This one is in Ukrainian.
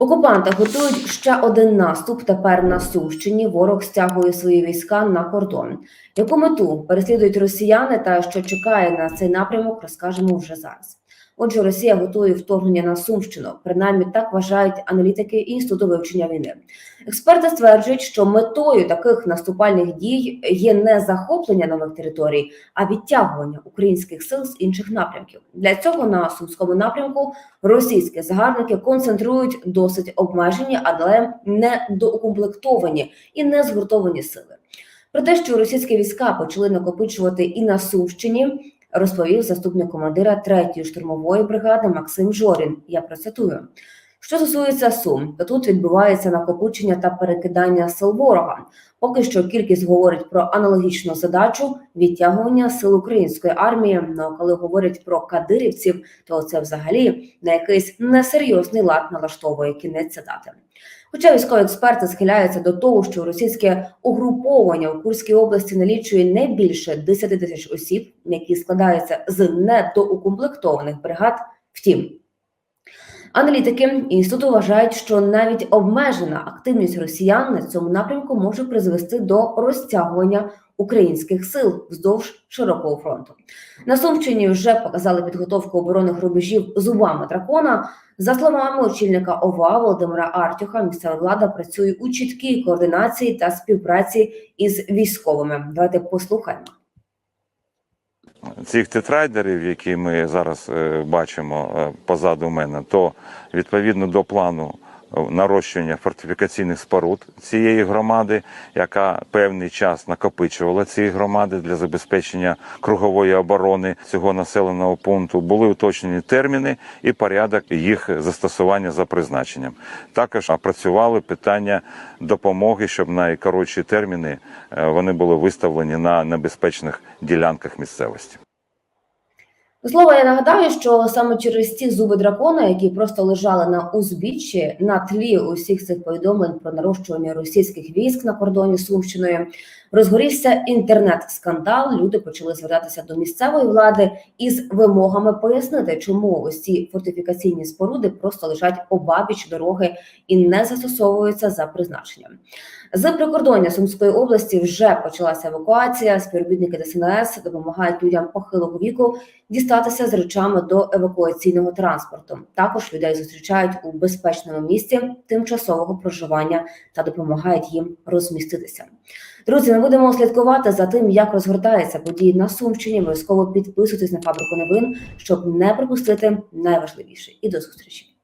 Окупанти готують ще один наступ. Тепер на Сумщині ворог стягує свої війська на кордон. Яку мету переслідують росіяни та що чекає на цей напрямок, розкажемо вже зараз. Отже, Росія готує вторгнення на Сумщину. Принаймні так вважають аналітики інституту вивчення війни. Експерти стверджують, що метою таких наступальних дій є не захоплення нових територій, а відтягування українських сил з інших напрямків. Для цього на сумському напрямку російські загарбники концентрують досить обмежені, але не доукомплектовані і не згуртовані сили. Про те, що російські війська почали накопичувати і на Сумщині, розповів заступник командира 3-ї штурмової бригади Максим Жорін. Я процитую. Що стосується сум, то тут відбувається накопичення та перекидання сил ворога. Поки що кількість говорить про аналогічну задачу відтягування сил української армії. Ну коли говорять про кадирівців, то це взагалі на якийсь несерйозний лад налаштовує кінець цитати. Хоча військові експерти схиляються до того, що російське угруповання у Курській області налічує не більше 10 тисяч осіб, які складаються з недоукомплектованих бригад. Втім, аналітики інституту вважають, що навіть обмежена активність росіян на цьому напрямку може призвести до розтягування українських сил вздовж широкого фронту. На Сумщині вже показали підготовку оборонних рубежів зубами дракона. За словами очільника ОВА Володимира Артюха, місцева влада працює у чіткій координації та співпраці із військовими. Давайте послухаємо. Цих тетрайдерів, які ми зараз е, бачимо е, позаду мене, то відповідно до плану нарощування фортифікаційних споруд цієї громади, яка певний час накопичувала ці громади для забезпечення кругової оборони цього населеного пункту, були уточнені терміни і порядок їх застосування за призначенням. Також опрацювали питання допомоги, щоб найкоротші терміни е, вони були виставлені на небезпечних ділянках місцевості. До слова, я нагадаю, що саме через ті зуби дракона, які просто лежали на узбіччі на тлі усіх цих повідомлень про нарощування російських військ на кордоні Сумщиною, розгорівся інтернет-скандал. Люди почали звертатися до місцевої влади із вимогами пояснити, чому ці фортифікаційні споруди просто лежать обабіч дороги і не застосовуються за призначенням. З прикордоння Сумської області вже почалася евакуація. Співробітники ДСНС допомагають людям похилого віку дістатися з речами до евакуаційного транспорту. Також людей зустрічають у безпечному місці тимчасового проживання та допомагають їм розміститися. Друзі, ми будемо слідкувати за тим, як розгортаються події на Сумщині. Обов'язково підписуйтесь на фабрику новин, щоб не пропустити найважливіше. І до зустрічі.